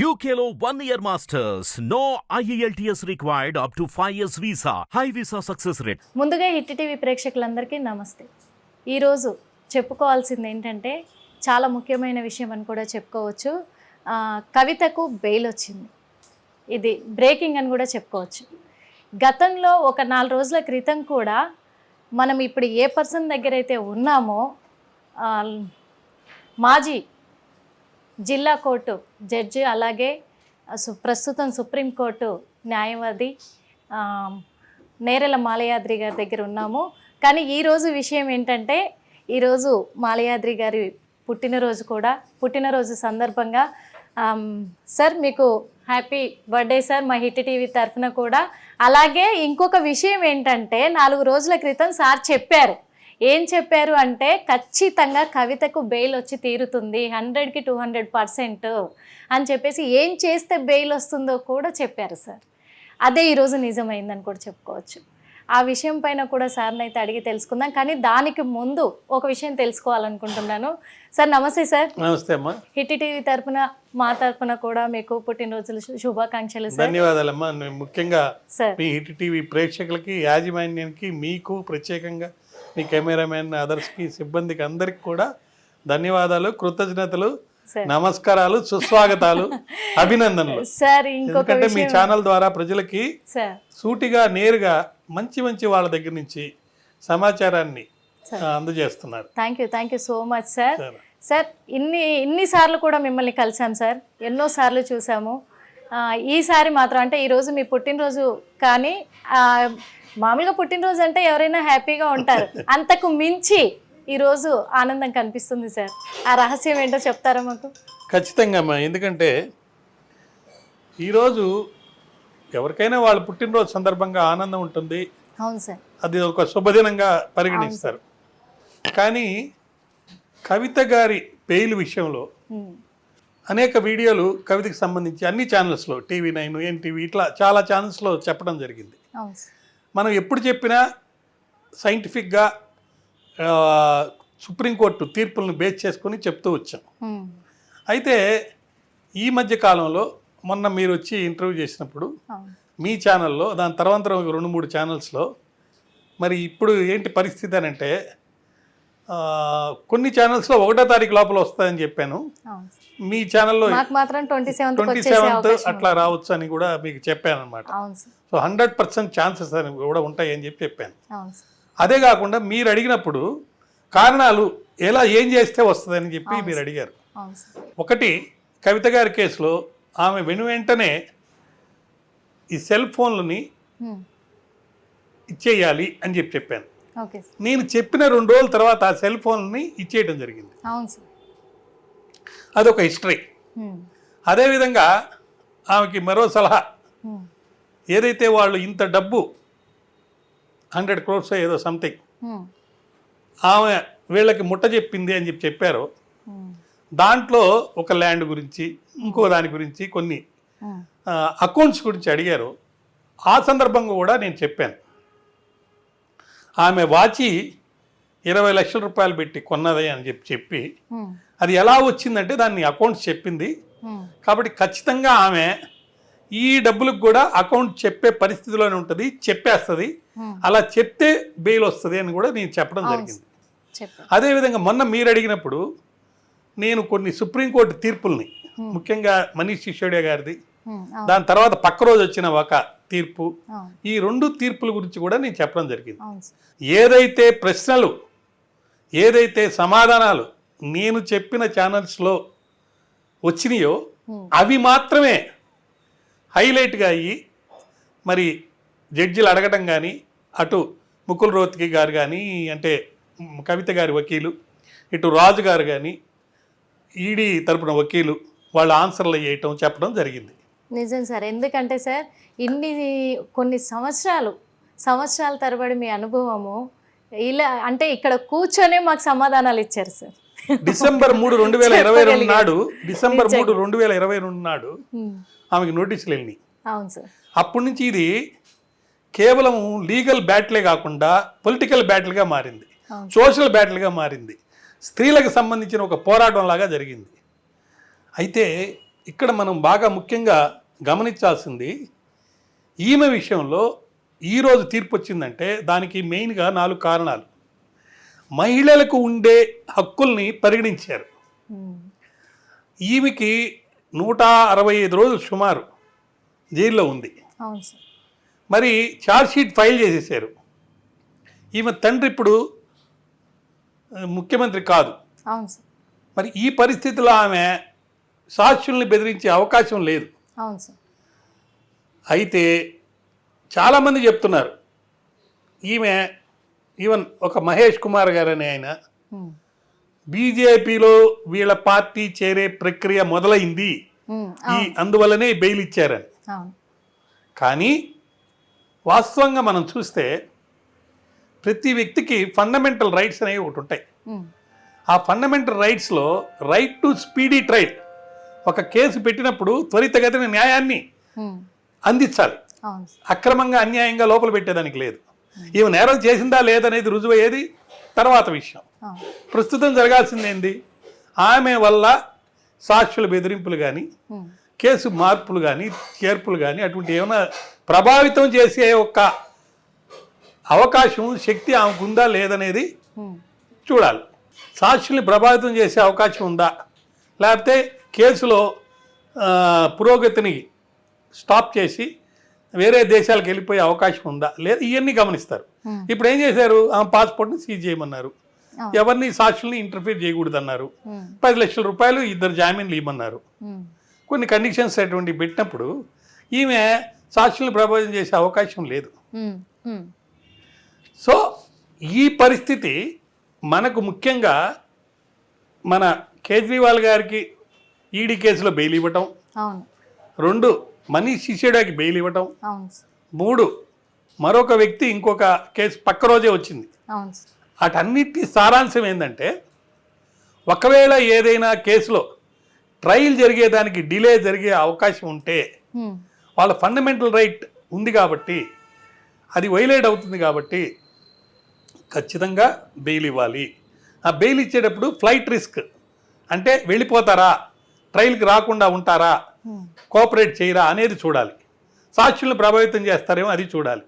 యూకేలో one year masters no E IELTS required up to 5 years visa. High visa success rate. ముందుగా hit TV ప్రేక్షకులందరికీ నమస్తే. ఈరోజు చెప్పుకోవాల్సింది ఏంటంటే చాలా ముఖ్యమైన విషయం అని కూడా చెప్పుకోవచ్చు. కవితకు బెయిల్ వచ్చింది. ఇది బ్రేకింగ్ అని కూడా చెప్పుకోవచ్చు. గతంలో ఒక నాలుగు రోజుల క్రితం కూడా మనం ఇప్పుడు ఏ పర్సన్ దగ్గర అయితే ఉన్నామో మాజీ జిల్లా కోర్టు జడ్జి అలాగే సు- ప్రస్తుతం సుప్రీంకోర్టు న్యాయవాది నేరెల మాలయాద్రి గారి దగ్గర ఉన్నాము. కానీ ఈరోజు విషయం ఏంటంటే ఈరోజు మాలయాద్రి గారి పుట్టినరోజు కూడా పుట్టినరోజు సందర్భంగా సార్ మీకు హ్యాపీ బర్త్డే సార్ మా హిట్ టీవీ తరఫున కూడా. అలాగే ఇంకొక విషయం ఏంటంటే నాలుగు రోజుల క్రితం సార్ చెప్పారు ఏం చెప్పారు అంటే ఖచ్చితంగా కవితకు బెయిల్ వచ్చి తీరుతుంది హండ్రెడ్కి టూ హండ్రెడ్ పర్సెంట్ అని చెప్పేసి ఏం చేస్తే బెయిల్ వస్తుందో కూడా చెప్పారు సార్. అదే ఈరోజు నిజమైందని కూడా చెప్పుకోవచ్చు. ఆ విషయం పైన కూడా సార్ని అయితే అడిగి తెలుసుకుందాం. కానీ దానికి ముందు ఒక విషయం తెలుసుకోవాలనుకుంటున్నాను. సార్ నమస్తే సార్. నమస్తే అమ్మా. హిట్ టీవీ తరపున మా తరపున కూడా మీకు పుట్టినరోజులు శుభాకాంక్షలు ధన్యవాదాలమ్మా. ముఖ్యంగా సార్. మీ హిట్ టీవీ ప్రేక్షకులకి యాజమాన్యానికి మీకు ప్రత్యేకంగా మీ కెమెరామెన్ అదర్స్కి సిబ్బందికి అందరికి కూడా ధన్యవాదాలు కృతజ్ఞతలు నమస్కారాలు సుస్వాగతాలు అభినందనలు. సార్ ఇంకొక ఎందుకంటే మీ ఛానల్ ద్వారా ప్రజలకి సూటిగా నేరుగా మంచి మంచి వాళ్ళ దగ్గర నుంచి సమాచారాన్ని అందజేస్తున్నారు. Thank you thank you so much sir. సరే. ఇన్ని ఇన్నిసార్లు కూడా మిమ్మల్ని కలిసాం సార్. ఎన్నో సార్లు చూసాము. ఈసారి మాత్రం అంటే ఈరోజు మీ పుట్టినరోజు కానీ మామూలుగా పుట్టినరోజు అంటే ఎవరైనా హ్యాపీగా ఉంటారు. అంతకు మించి ఈరోజు ఆనందం కనిపిస్తుంది సార్. ఆ రహస్యం ఏంటో చెప్తారా మాకు? ఖచ్చితంగా అమ్మా. ఎందుకంటే ఈరోజు ఎవరికైనా వాళ్ళ పుట్టినరోజు సందర్భంగా ఆనందం ఉంటుంది. అవును సార్. అది ఒక శుభదినంగా పరిగణిస్తారు. కానీ కవిత గారి పెయిల్ విషయంలో అనేక వీడియోలు కవితకి సంబంధించి అన్ని ఛానల్స్లో టీవీ నైన్ ఎన్టీవీ ఇట్లా చాలా ఛానల్స్లో చెప్పడం జరిగింది. మనం ఎప్పుడు చెప్పినా సైంటిఫిక్గా సుప్రీంకోర్టు తీర్పులను బేస్ చేసుకొని చెప్తూ వచ్చాం. అయితే ఈ మధ్య కాలంలో మొన్న మీరు వచ్చి ఇంటర్వ్యూ చేసినప్పుడు మీ ఛానల్లో దాని తర్వాత రెండు మూడు ఛానల్స్లో మరి ఇప్పుడు ఏంటి పరిస్థితి అని అంటే కొన్ని ఛానల్స్లో ఒకటో తారీఖు లోపల వస్తాయని చెప్పాను. మీ ఛానల్లో మాకు మాత్రం ట్వంటీ సెవెంత్ ట్వంటీ వచ్చేసే సెవెంత్ అవకాశం అట్లా రావచ్చు అని కూడా మీకు చెప్పాను అనమాట సో హండ్రెడ్ పర్సెంట్ ఛాన్సెస్ అని కూడా ఉంటాయి అని చెప్పి చెప్పాను. అదే కాకుండా మీరు అడిగినప్పుడు కారణాలు ఎలా ఏం చేస్తే వస్తుందని చెప్పి మీరు అడిగారు. ఒకటి కవిత గారి కేసులో ఆమె వెను వెంటనే ఈ సెల్ ఫోన్లని ఇచ్చేయాలి అని చెప్పి చెప్పాను. నేను చెప్పిన రెండు రోజుల తర్వాత ఆ సెల్ ఫోన్ని ఇచ్చేయడం జరిగింది. అవును సార్. అదొక హిస్టరీ. అదేవిధంగా ఆమెకి మరో సలహా. ఏదైతే వాళ్ళు ఇంత డబ్బు హండ్రెడ్ క్రోర్స్ ఏదో సంథింగ్ ఆమె వీళ్ళకి ముట్ట చెప్పింది అని చెప్పి చెప్పారు. దాంట్లో ఒక ల్యాండ్ గురించి ఇంకో దాని గురించి కొన్ని. అకౌంట్స్ గురించి అడిగారు. ఆ సందర్భంగా కూడా నేను చెప్పాను. ఆమె వాచి ఇరవై లక్షల రూపాయలు పెట్టి కొన్నదే అని చెప్పి చెప్పి అది ఎలా వచ్చిందంటే దాన్ని అకౌంట్స్ చెప్పింది. కాబట్టి ఖచ్చితంగా ఆమె ఈ డబ్బులకు కూడా అకౌంట్ చెప్పే పరిస్థితిలోనే ఉంటుంది చెప్పేస్తుంది. అలా చెప్తే బెయిల్ వస్తుంది అని కూడా నేను చెప్పడం జరిగింది. అదేవిధంగా మొన్న మీరు అడిగినప్పుడు నేను కొన్ని సుప్రీంకోర్టు తీర్పుల్ని ముఖ్యంగా మనీష్ సిసోడియా గారిది దాని తర్వాత పక్క రోజు వచ్చిన ఒక తీర్పు ఈ రెండు తీర్పుల గురించి కూడా నేను చెప్పడం జరిగింది. ఏదైతే ప్రశ్నలు ఏదైతే సమాధానాలు నేను చెప్పిన ఛానల్స్లో వచ్చినాయో అవి మాత్రమే హైలైట్గా అయ్యి మరి జడ్జిలు అడగటం కానీ అటు ముకుల్ రోత్కి గారు కానీ అంటే కవిత గారి వకీలు ఇటు రాజు గారు కానీ ఈడీ తరపున వకీలు వాళ్ళ ఆన్సర్లు వేయటం చెప్పడం జరిగింది. నిజం సార్. ఎందుకంటే సార్ ఇన్ని కొన్ని సంవత్సరాలు సంవత్సరాల తరబడి మీ అనుభవము ఇలా అంటే ఇక్కడ కూర్చొనే మాకు సమాధానాలు ఇచ్చారు సార్. డిసెంబర్ మూడు రెండు వేల ఇరవై రెండు. నాడు డిసెంబర్ మూడు రెండు వేల ఇరవై రెండు నాడు ఆమెకి నోటీసులు వెళ్ళినాయి. అవును సార్. అప్పటి నుంచి ఇది కేవలం లీగల్ బ్యాటిలే కాకుండా పొలిటికల్ బ్యాటిల్గా మారింది. సోషల్ బ్యాటిల్గా మారింది. స్త్రీలకు సంబంధించిన ఒక పోరాటం లాగా జరిగింది. అయితే ఇక్కడ మనం బాగా ముఖ్యంగా గమనించాల్సింది ఈమె విషయంలో ఈరోజు తీర్పు వచ్చిందంటే దానికి మెయిన్గా నాలుగు కారణాలు. మహిళలకు ఉండే హక్కుల్ని పరిగణించారు. ఈమెకి నూట అరవై ఐదు రోజులు సుమారు జైల్లో ఉంది. మరి ఛార్జ్షీట్ ఫైల్ చేసేసారు. ఈమె తండ్రి ఇప్పుడు ముఖ్యమంత్రి కాదు. మరి ఈ పరిస్థితిలో ఆమె సాక్షుల్ని బెదిరించే అవకాశం లేదు. అయితే చాలామంది చెప్తున్నారు. ఈమె ఈవెన్ ఒక మహేష్ కుమార్ గారు అనే ఆయన బీజేపీలో వీళ్ళ పార్టీ చేరే ప్రక్రియ మొదలైంది. ఈ అందువల్లనే బెయిల్ ఇచ్చారని. కానీ వాస్తవంగా మనం చూస్తే ప్రతి వ్యక్తికి ఫండమెంటల్ రైట్స్ అనేవి ఒకటి ఉంటాయి. ఆ ఫండమెంటల్ రైట్స్లో రైట్ టు స్పీడీ ట్రైల్ ఒక కేసు పెట్టినప్పుడు త్వరితగతిన న్యాయాన్ని అందించాలి. అక్రమంగా అన్యాయంగా లోపల పెట్టేదానికి లేదు. ఈమె నేరం చేసిందా లేదనేది రుజువయ్యేది తర్వాత విషయం. ప్రస్తుతం జరగాల్సింది ఏంది? ఆమె వల్ల సాక్షుల బెదిరింపులు కానీ కేసు మార్పులు కానీ చేర్పులు కానీ అటువంటి ఏమైనా ప్రభావితం చేసే ఒక అవకాశం శక్తి ఆమెకు ఉందా లేదనేది చూడాలి. సాక్షుల్ని ప్రభావితం చేసే అవకాశం ఉందా? లేకపోతే కేసులో పురోగతిని స్టాప్ చేసి వేరే దేశాలకు వెళ్ళిపోయే అవకాశం ఉందా? లేదా ఇవన్నీ గమనిస్తారు. ఇప్పుడు ఏం చేశారు? ఆమె పాస్పోర్ట్ని సీజ్ చేయమన్నారు. ఎవరిని సాక్షుల్ని ఇంటర్ఫీర్ చేయకూడదన్నారు. ఉమ్, పది లక్షల రూపాయలు ఇద్దరు జామీన్లు ఇవ్వమన్నారు. కొన్ని కండిషన్స్ అటువంటి పెట్టినప్పుడు ఈమె సాక్షుల్ని ప్రభావితం చేసే అవకాశం లేదు. సో ఈ పరిస్థితి మనకు ముఖ్యంగా మన కేజ్రీవాల్ గారికి ఈడీ కేసులో బెయిల్ ఇవ్వటం. రెండు మనీష్ సిసోడియాకి బెయిల్ ఇవ్వటం. మూడు మరొక వ్యక్తి ఇంకొక కేసు పక్క రోజే వచ్చింది. వాటన్నిటి సారాంశం ఏంటంటే ఒకవేళ ఏదైనా కేసులో ట్రయల్ జరిగేదానికి డిలే జరిగే అవకాశం ఉంటే వాళ్ళ ఫండమెంటల్ రైట్ ఉంది కాబట్టి అది వైలేట్ అవుతుంది కాబట్టి ఖచ్చితంగా బెయిల్ ఇవ్వాలి. ఆ బెయిల్ ఇచ్చేటప్పుడు ఫ్లైట్ రిస్క్ అంటే వెళ్ళిపోతారా? ట్రైల్కి రాకుండా ఉంటారా? కోఆపరేట్ చేయరా అనేది చూడాలి. సాక్షులను ప్రభావితం చేస్తారేమో అది చూడాలి.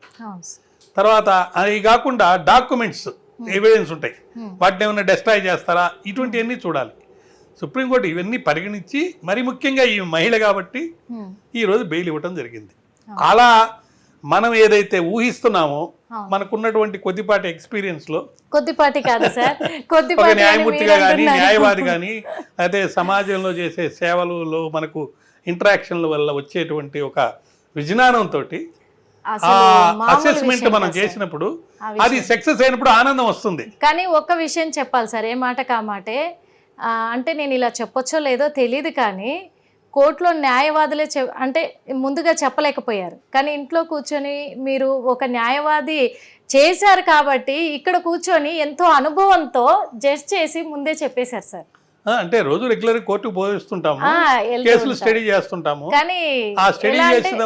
తర్వాత అవి కాకుండా డాక్యుమెంట్స్ ఎవిడెన్స్ ఉంటాయి. వాటిని ఏమైనా డెస్ట్రాయ్ చేస్తారా? ఇటువంటివన్నీ చూడాలి. సుప్రీంకోర్టు ఇవన్నీ పరిగణించి మరి ముఖ్యంగా ఈ మహిళ కాబట్టి ఈరోజు బెయిల్ ఇవ్వటం జరిగింది. అలా మనం ఏదైతే ఊహిస్తున్నామో. మనకున్నటువంటి కొద్దిపాటి ఎక్స్పీరియన్స్లో కొద్దిపాటి కాదు సార్. కొద్దిపాటి న్యాయమూర్తిగా మీరు కానీ. న్యాయవాది కానీ అయితే సమాజంలో చేసే సేవలలో మనకు ఇంటరాక్షన్ల వల్ల వచ్చేటువంటి ఒక విజ్ఞానంతో అసెస్మెంట్ మనం. చేసినప్పుడు అది సక్సెస్ అయినప్పుడు ఆనందం వస్తుంది. కానీ ఒక్క విషయం చెప్పాలి సార్ ఏ మాట. కామాటే అంటే నేను ఇలా చెప్పొచ్చో లేదో తెలియదు కానీ కోర్టులో న్యాయవాదులే చె అంటే ముందుగా చెప్పలేకపోయారు. కానీ ఇంట్లో కూర్చొని మీరు ఒక న్యాయవాది చేశారు కాబట్టి ఇక్కడ కూర్చొని ఎంతో అనుభవంతో జడ్జ్ చేసి ముందే చెప్పేశారు సార్. అంటే రోజు రెగ్యులర్ పోయిస్తుంటాము. ఆ, వెళ్తూ కేసులు. స్టడీ చేస్తుంటాము. కానీ ఆ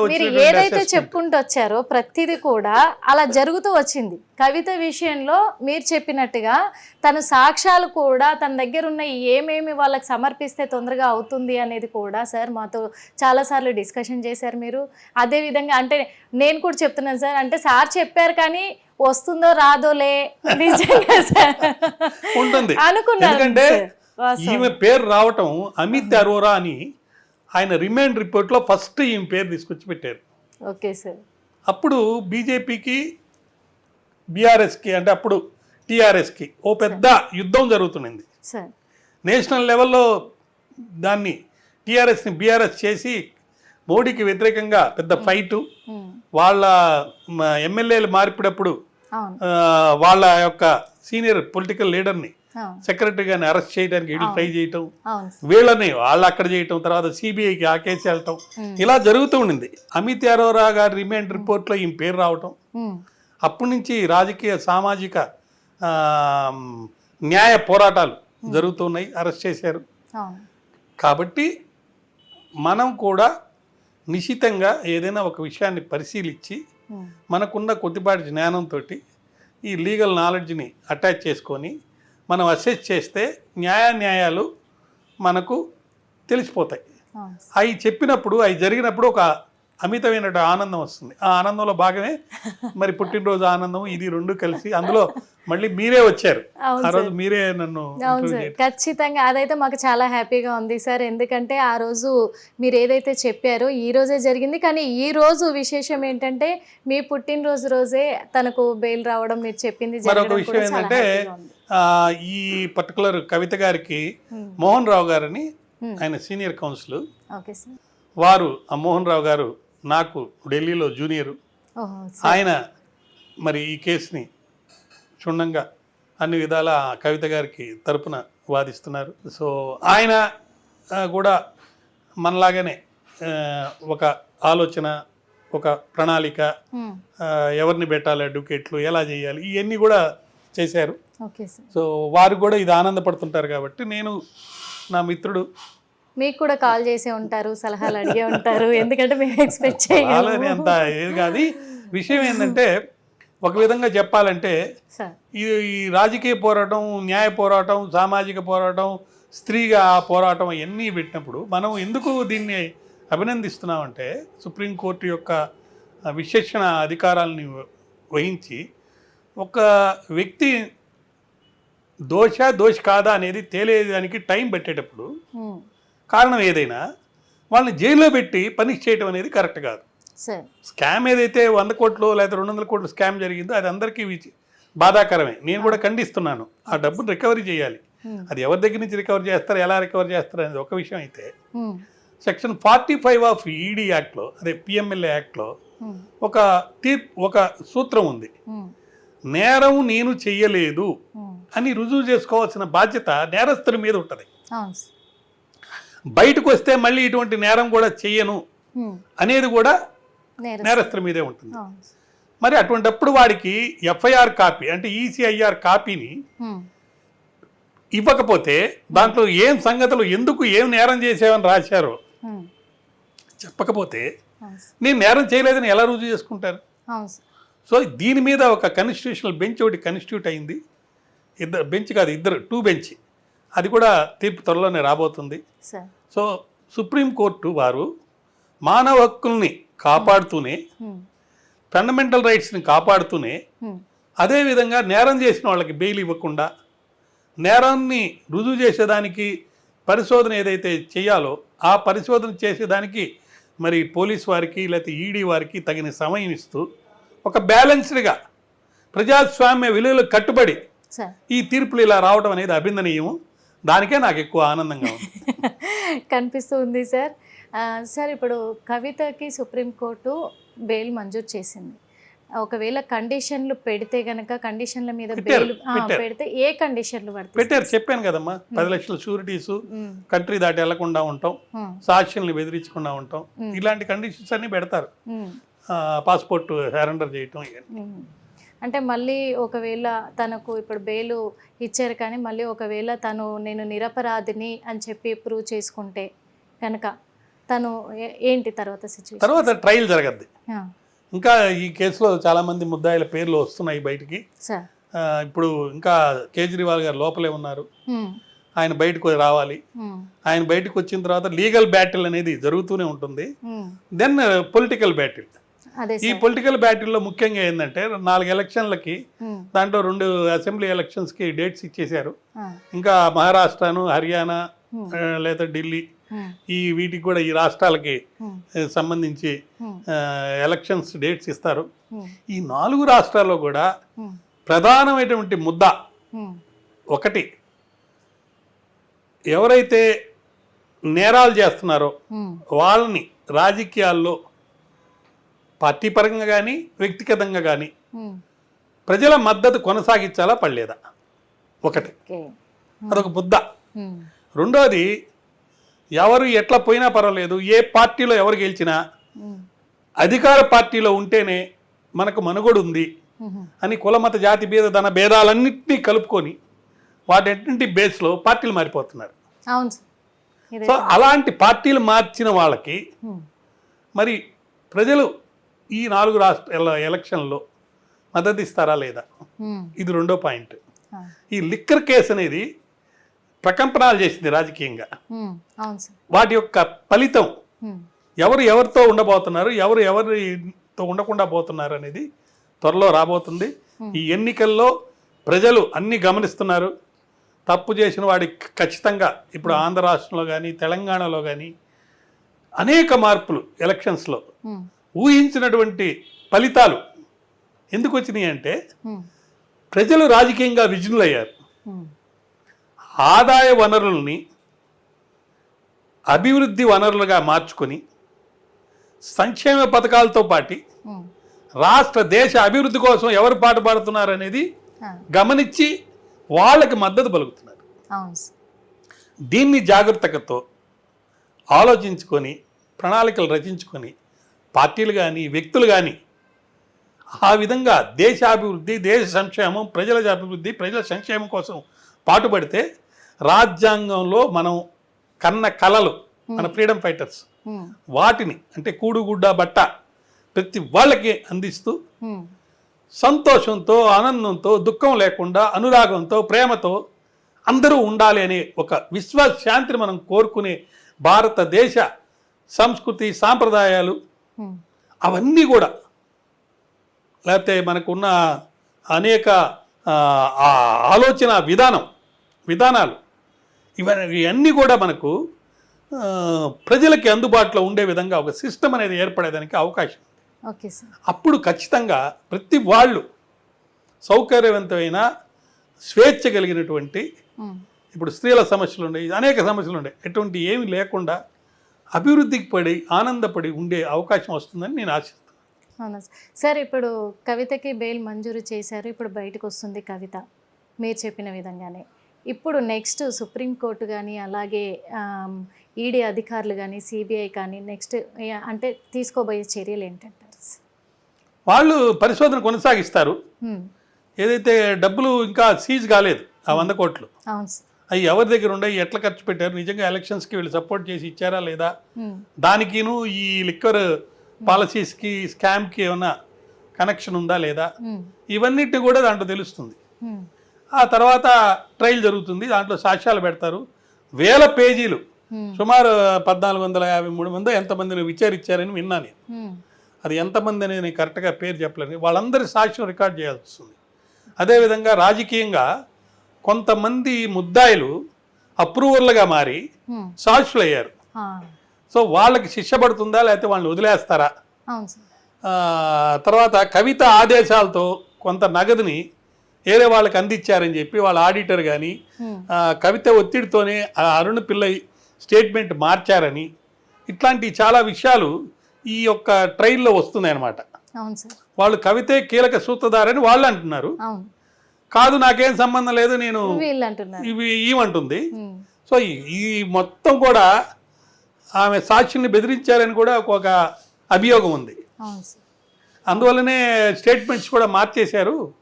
మీరు ఏదైతే. చెప్పుకుంటూ వచ్చారో ప్రతిదీ కూడా అలా జరుగుతూ వచ్చింది. కవిత విషయంలో మీరు చెప్పినట్టుగా తను సాక్ష్యాలు కూడా తన దగ్గర ఉన్న ఏమేమి వాళ్ళకి సమర్పిస్తే తొందరగా అవుతుంది అనేది కూడా సార్ మాతో చాలాసార్లు డిస్కషన్ చేశారు మీరు. అదే విధంగా అంటే నేను కూడా చెప్తున్నాను సార్ అంటే సార్ చెప్పారు కానీ వస్తుందో రాదోలే. నిజంగా సార్. ఉంటుంది. అనుకున్నాను. ఈమె పేరు రావటం అమిత్ అరోరా అని ఆయన రిమైండ్ రిపోర్ట్లో ఫస్ట్ ఈమె పేరు తీసుకొచ్చి పెట్టారు. Okay sir. అప్పుడు బీజేపీకి బీఆర్ఎస్కి అంటే అప్పుడు టీఆర్ఎస్కి ఓ పెద్ద యుద్ధం జరుగుతున్నది. నేషనల్ లెవెల్లో దాన్ని టీఆర్ఎస్ని బీఆర్ఎస్ చేసి మోడీకి వ్యతిరేకంగా పెద్ద ఫైటు. వాళ్ళ ఎమ్మెల్యేలు ఆ, వాళ్ళ యొక్క సీనియర్ పొలిటికల్ లీడర్ని సెక్రటరీ గారిని అరెస్ట్ చేయడానికి వీళ్ళు ట్రై చేయటం. వీళ్ళని వాళ్ళు అక్కడ చేయటం తర్వాత సిబిఐకి ఆ కేసు వెళ్ళటం. ఇలా జరుగుతూ ఉండింది. అమిత్ అరోరా గారి రిమైండ్ రిపోర్ట్లో ఈమె పేరు రావటం. అప్పటి నుంచి రాజకీయ సామాజిక న్యాయ పోరాటాలు జరుగుతున్నాయి అరెస్ట్ చేశారు. కాబట్టి మనం కూడా నిశితంగా ఏదైనా ఒక విషయాన్ని పరిశీలించి మనకున్న కొద్దిపాటి జ్ఞానంతో ఈ లీగల్ నాలెడ్జ్ని అటాచ్ చేసుకొని మనం అసెస్ చేస్తే న్యాయాన్యాయాలు మనకు తెలిసిపోతాయి. అవి చెప్పినప్పుడు అవి జరిగినప్పుడు ఒక అమితమైన ఆనందం వస్తుంది. ఆ ఆనందంలో భాగమే మరి పుట్టినరోజు ఆనందం ఇది రెండు కలిసి అందులో మళ్ళీ మీరే వచ్చారు. ఆ రోజు మీరే నన్ను. ఖచ్చితంగా అదైతే మాకు చాలా హ్యాపీగా ఉంది సార్. ఎందుకంటే ఆ రోజు మీరు ఏదైతే చెప్పారో ఈ రోజే జరిగింది. కానీ ఈ రోజు విశేషం ఏంటంటే మీ పుట్టినరోజు రోజే తనకు బెయిల్ రావడం మీరు చెప్పింది మరొక విషయం ఏంటంటే ఈ పర్టికులర్ కవిత గారికి. మోహన్ రావు గారని. ఆయన సీనియర్ కౌన్సిల్ వారు ఆ మోహన్ రావు గారు నాకు ఢిల్లీలో జూనియర్. ఆయన మరి ఈ కేసుని క్షుణ్ణంగా అన్ని విధాల కవిత గారికి తరపున వాదిస్తున్నారు. సో ఆయన కూడా మనలాగానే ఒక ఆలోచన ఒక ప్రణాళిక ఎవరిని పెట్టాలి అడ్వకేట్లు ఎలా చేయాలి ఇవన్నీ కూడా చేశారు. సో వారు కూడా ఇది ఆనందపడుతుంటారు కాబట్టి నేను నా మిత్రుడు మీకు కూడా కాల్ చేసే ఉంటారు సలహాలు అడిగే ఉంటారు ఎందుకంటే మేము ఎక్స్పెక్ట్ చేయగలము. అంత ఏది కాదు. విషయం ఏంటంటే ఒక విధంగా చెప్పాలంటే ఈ రాజకీయ పోరాటం న్యాయ పోరాటం సామాజిక పోరాటం స్త్రీగా పోరాటం ఇవన్నీ పెట్టినప్పుడు మనం ఎందుకు దీన్ని అభినందిస్తున్నామంటే సుప్రీంకోర్టు యొక్క విశేషణ అధికారాలని వహించి ఒక వ్యక్తి దోష దోష కాదా అనేది తేలేదానికి టైం పెట్టేటప్పుడు. కారణం ఏదైనా వాళ్ళని జైల్లో పెట్టి పనిష్ చేయడం అనేది కరెక్ట్ కాదు స్కామ్ ఏదైతే వంద కోట్లు లేదా రెండు వందల కోట్లు స్కామ్ జరిగిందో అది అందరికీ బాధాకరమే నేను కూడా ఖండిస్తున్నాను ఆ డబ్బును రికవరీ చేయాలి. అది ఎవరి దగ్గర నుంచి రికవర్ చేస్తారు ఎలా రికవర్ చేస్తారు అనేది ఒక విషయం అయితే. Section forty five of ED యాక్ట్లో అదే పిఎంఎల్ఏ యాక్ట్లో. ఒక తీర్పు ఒక సూత్రం ఉంది. నేరం నేను చెయ్యలేదు. అని రుజువు చేసుకోవాల్సిన బాధ్యత నేరస్తుల మీద ఉంటుంది బయటకు వస్తే మళ్ళీ ఇటువంటి నేరం కూడా చెయ్యను. అనేది కూడా నేరస్తు. నేరస్తుల మీదే ఉంటుంది. మరి అటువంటప్పుడు వాడికి ఎఫ్ఐఆర్ కాపీ అంటే ఈసీఐఆర్ కాపీని. ఇవ్వకపోతే దాంట్లో ఏం సంగతులు ఎందుకు ఏం నేరం చేసావని రాశారో. చెప్పకపోతే. నేను నేరం చేయలేదని ఎలా రుజువు చేసుకుంటారు సో దీని మీద ఒక కన్స్టిట్యూషనల్ బెంచ్ ఒకటి కన్స్టిట్యూట్ అయింది ఇద్దరు బెంచ్ కాదు ఇద్దరు టూ బెంచ్ అది కూడా తీర్పు త్వరలోనే రాబోతుంది. సో సుప్రీంకోర్టు వారు మానవ హక్కుల్ని కాపాడుతూనే. ఫండమెంటల్ రైట్స్ని కాపాడుతూనే. అదేవిధంగా నేరం చేసిన వాళ్ళకి బెయిల్ ఇవ్వకుండా నేరాన్ని రుజువు చేసేదానికి పరిశోధన ఏదైతే చేయాలో ఆ పరిశోధన చేసేదానికి మరి పోలీస్ వారికి లేకపోతే ఈడీ వారికి తగిన సమయం ఇస్తూ ఒక బ్యాలెన్స్డ్గా ప్రజాస్వామ్య విలువలకు కట్టుబడి ఈ తీర్పులు ఇలా రావడం అనేది అభినందనీయం దానికే నాకు ఎక్కువ ఆనందంగా ఉంది. కనిపిస్తూ ఉంది సార్ సార్ ఇప్పుడు కవితకి సుప్రీంకోర్టు బెయిల్ మంజూరు చేసింది. ఒకవేళ కండిషన్లు పెడితే గనక కండిషన్ల మీద బెయిల్. పెడితే ఏ కండిషన్లు పడతాయి పెట్టారు చెప్పాను కదమ్మా. పది లక్షల షూరిటీసు కంట్రీ దాటి వెళ్ళకుండా ఉంటాం. ఉమ్, సాక్ష్యాలను బెదిరించకుండా ఉంటాం. ఇలాంటి కండిషన్స్ అన్ని పెడతారు. పాస్పోర్ట్ సరెండర్ చేయటం. అంటే మళ్ళీ ఒకవేళ తనకు ఇప్పుడు బెయిల్ ఇచ్చారు కానీ మళ్ళీ ఒకవేళ తను నేను నిరపరాధిని అని చెప్పి ప్రూవ్ చేసుకుంటే కనుక తను ఏంటి తర్వాత సిచ్యువేషన్ తర్వాత ట్రయల్ జరగద్ది. ఇంకా ఈ కేసులో చాలా మంది ముద్దాయిల పేర్లు వస్తున్నాయి బయటికి. ఇప్పుడు ఇంకా కేజ్రీవాల్ గారు లోపలే ఉన్నారు. ఆయన బయటకు రావాలి. ఆయన బయటకు వచ్చిన తర్వాత లీగల్ బ్యాటిల్ అనేది జరుగుతూనే ఉంటుంది. దెన్ పొలిటికల్ బ్యాటిల్ ఈ పొలిటికల్ బ్యాటిల్లో ముఖ్యంగా ఏంటంటే నాలుగు ఎలక్షన్లకి దాంట్లో రెండు అసెంబ్లీ ఎలక్షన్స్కి డేట్స్ ఇచ్చేశారు. ఇంకా మహారాష్ట్రను హర్యానా లేదా ఢిల్లీ ఈ వీటికి కూడా ఈ రాష్ట్రాలకి సంబంధించి ఎలక్షన్స్ డేట్స్ ఇస్తారు. ఈ నాలుగు రాష్ట్రాల్లో కూడా ప్రధానమైనటువంటి ముద్ద ఒకటి ఎవరైతే నేరాలు చేస్తున్నారో వాళ్ళని రాజకీయాల్లో పార్టీ పరంగా కానీ వ్యక్తిగతంగా కానీ. ప్రజల మద్దతు కొనసాగించాలా పడలేదా? ఒకటి. అదొక ఉమ్, రెండోది ఎవరు ఎట్లా పోయినా పర్వాలేదు ఏ పార్టీలో ఎవరు గెలిచినా అధికార పార్టీలో ఉంటేనే మనకు మనుగోడు ఉంది అని కులమత జాతి భేద ధన భేదాలన్నింటినీ కలుపుకొని వాటి బేస్లో పార్టీలు మారిపోతున్నారు. సో అలాంటి పార్టీలు మార్చిన వాళ్ళకి మరి ప్రజలు ఈ నాలుగు రాష్ట్రాల ఎలక్షన్లో మద్దతు ఇస్తారా లేదా ఇది రెండో పాయింట్. ఈ లిక్కర్ కేసు అనేది ప్రకంపనాలు చేసింది రాజకీయంగా. వాటి యొక్క ఫలితం ఎవరు ఎవరితో ఉండబోతున్నారు ఎవరు ఎవరితో ఉండకుండా పోతున్నారు అనేది త్వరలో రాబోతుంది. ఈ ఎన్నికల్లో ప్రజలు అన్ని గమనిస్తున్నారు. తప్పు చేసిన వాడికి ఖచ్చితంగా ఇప్పుడు ఆంధ్ర రాష్ట్రంలో కానీ తెలంగాణలో కానీ అనేక మార్పులు ఎలక్షన్స్లో ఊహించినటువంటి ఫలితాలు ఎందుకు వచ్చినాయి అంటే ప్రజలు రాజకీయంగా విజృంభులయ్యారు ఉమ్, ఆదాయ వనరుల్ని అభివృద్ధి వనరులుగా మార్చుకొని సంక్షేమ పథకాలతో పాటు రాష్ట్ర దేశ అభివృద్ధి కోసం ఎవరు పాటుపడుతున్నారు అనేది గమనించి వాళ్ళకి మద్దతు పలుకుతున్నారు. దీన్ని జాగ్రత్తతో ఆలోచించుకొని ప్రణాళికలు రచించుకొని పార్టీలు కానీ వ్యక్తులు కానీ ఆ విధంగా దేశాభివృద్ధి దేశ సంక్షేమం ప్రజల అభివృద్ధి ప్రజల సంక్షేమం కోసం పాటుపడితే రాజ్యాంగంలో మనం కన్న కలలు మన ఫ్రీడమ్ ఫైటర్స్ వాటిని అంటే కూడుగుడ్డ బట్ట ప్రతి వాళ్ళకి అందిస్తూ సంతోషంతో ఆనందంతో దుఃఖం లేకుండా అనురాగంతో ప్రేమతో అందరూ ఉండాలి అనే ఒక విశ్వాస శాంతిని మనం కోరుకునే భారతదేశ సంస్కృతి సాంప్రదాయాలు అవన్నీ కూడా. లేకపోతే మనకున్న అనేక ఆలోచన విధానం విధానాలు ఇవన్నీ ఇవన్నీ కూడా మనకు ప్రజలకి అందుబాటులో ఉండే విధంగా ఒక సిస్టమ్ అనేది ఏర్పడేదానికి అవకాశం ఓకే సార్. అప్పుడు ఖచ్చితంగా ప్రతి వాళ్ళు సౌకర్యవంతమైన స్వేచ్ఛ కలిగినటువంటి ఇప్పుడు స్త్రీల సమస్యలు ఉన్నాయి అనేక సమస్యలు ఉన్నాయి. ఎటువంటి ఏమి లేకుండా అభివృద్ధికి పడి ఆనందపడి ఉండే అవకాశం వస్తుందని నేను ఆశిస్తున్నాను. అవునా సార్? సార్ ఇప్పుడు కవితకి బెయిల్ మంజూరు చేశారు. ఇప్పుడు బయటకు వస్తుంది కవిత. మీరు చెప్పిన విధంగానే. ఇప్పుడు నెక్స్ట్ సుప్రీంకోర్టు కానీ అలాగే ఈడీ అధికారులు కానీ సిబిఐ కానీ నెక్స్ట్ అంటే తీసుకోబోయే చర్యలు ఏంటంటారు వాళ్ళు పరిశోధన కొనసాగిస్తారు. ఏదైతే డబ్బులు ఇంకా సీజ్ కాలేదు ఆ వంద కోట్లు. అవును సార్. అవి ఎవరి దగ్గర ఉన్నాయి ఎట్లా ఖర్చు పెట్టారు? నిజంగా ఎలక్షన్స్కి వీళ్ళు సపోర్ట్ చేసి ఇచ్చారా లేదా? దానికిను ఈ లిక్కర్ పాలసీస్కి స్కామ్కి ఏమైనా కనెక్షన్ ఉందా లేదా? ఇవన్నిటిని కూడా దాంట్లో తెలుస్తుంది. ఆ తర్వాత ట్రయల్ జరుగుతుంది. దాంట్లో సాక్ష్యాలు పెడతారు. వేల పేజీలు. సుమారు పద్నాలుగు వందల యాభై మూడు మంది ఎంతమందిని విచారించారని విన్నాను నేను. అది ఎంతమంది అనేది నేను కరెక్ట్గా పేరు చెప్పలేను. వాళ్ళందరి సాక్ష్యం రికార్డ్ చేయాల్సి వస్తుంది. అదేవిధంగా రాజకీయంగా కొంతమంది ముద్దాయిలు అప్రూవర్లుగా మారి సాక్షులు అయ్యారు సో వాళ్ళకి శిక్ష పడుతుందా లేకపోతే వాళ్ళని వదిలేస్తారా? తర్వాత కవిత ఆదేశాలతో కొంత నగదుని వేరే వాళ్ళకి అందించారని చెప్పి వాళ్ళ ఆడిటర్ కానీ కవిత ఒత్తిడితోనే ఆ అరుణ్ పిల్లై స్టేట్మెంట్ మార్చారని ఇట్లాంటి చాలా విషయాలు ఈ యొక్క ట్రైల్లో వస్తున్నాయి అన్నమాట వాళ్ళు కవితే కీలక సూత్రధారని వాళ్ళు అంటున్నారు. కాదు నాకేం సంబంధం లేదు నేను ఇవి ఏమంటుంది సో ఈ- మొత్తం కూడా ఆమె సాక్షిని బెదిరించారని కూడా ఒక అభియోగం ఉంది. అందువల్లనే స్టేట్మెంట్స్ కూడా మార్చేశారు.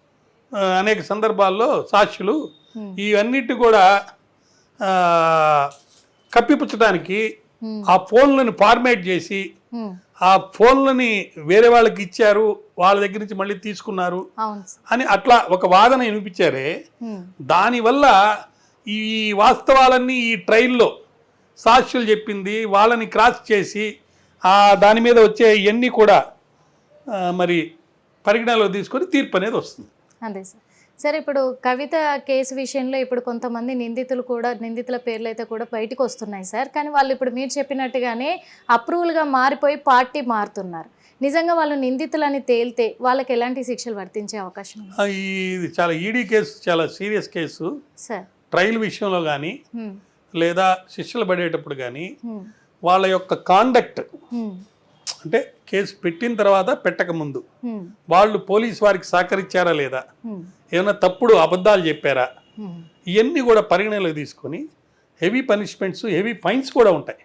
అనేక సందర్భాల్లో సాక్షులు. ఇవన్నిటి కూడా కప్పిపుచ్చడానికి. ఆ ఫోన్లను ఫార్మేట్ చేసి ఆ ఫోన్లని వేరే వాళ్ళకి ఇచ్చారు వాళ్ళ దగ్గర నుంచి మళ్ళీ తీసుకున్నారు అని అట్లా ఒక వాదన వినిపించారే. దానివల్ల ఈ వాస్తవాలన్నీ ఈ ట్రైల్లో సాక్షులు చెప్పింది వాళ్ళని క్రాస్ చేసి ఆ దాని మీద వచ్చే ఇవన్నీ కూడా మరి పరిగణనలో తీసుకొని తీర్పు అనేది వస్తుంది. అదే సార్. సార్ ఇప్పుడు కవిత కేసు విషయంలో ఇప్పుడు కొంతమంది నిందితులు కూడా నిందితుల పేర్లు అయితే కూడా బయటకు వస్తున్నాయి సార్. కానీ వాళ్ళు ఇప్పుడు మీరు చెప్పినట్టుగానే అప్రూవల్గా మారిపోయి పార్టీ మారుతున్నారు. నిజంగా వాళ్ళు నిందితులని తేలితే వాళ్ళకి ఎలాంటి శిక్షలు వర్తించే అవకాశం ఇది చాలా ఈడీ కేసు చాలా సీరియస్ కేసు. సార్. ట్రయల్ విషయంలో కానీ లేదా శిక్షలు పడేటప్పుడు కానీ వాళ్ళ యొక్క కాండక్ట్ అంటే కేసు పెట్టిన తర్వాత పెట్టక ముందు వాళ్ళు పోలీస్ వారికి సహకరించారా లేదా? ఏమైనా తప్పుడు అబద్ధాలు చెప్పారా. ఇవన్నీ కూడా పరిగణలోకి తీసుకొని హెవీ పనిష్మెంట్స్ హెవీ ఫైన్స్ కూడా ఉంటాయి.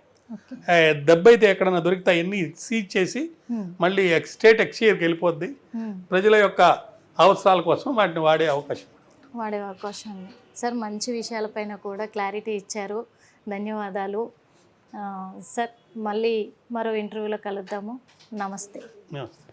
దెబ్బ అయితే ఎక్కడన్నా దొరికితే అవన్నీ సీజ్ చేసి మళ్ళీ స్టేట్ ఎక్స్చేర్కి వెళ్ళిపోద్ది. ప్రజల యొక్క అవసరాల కోసం వాటిని వాడే అవకాశం. వాడే అవకాశం ఉంది. సార్ మంచి విషయాలపైన కూడా క్లారిటీ ఇచ్చారు. ధన్యవాదాలు. సార్ మళ్ళీ మరో ఇంటర్వ్యూలో కలుద్దాము. నమస్తే. నమస్తే.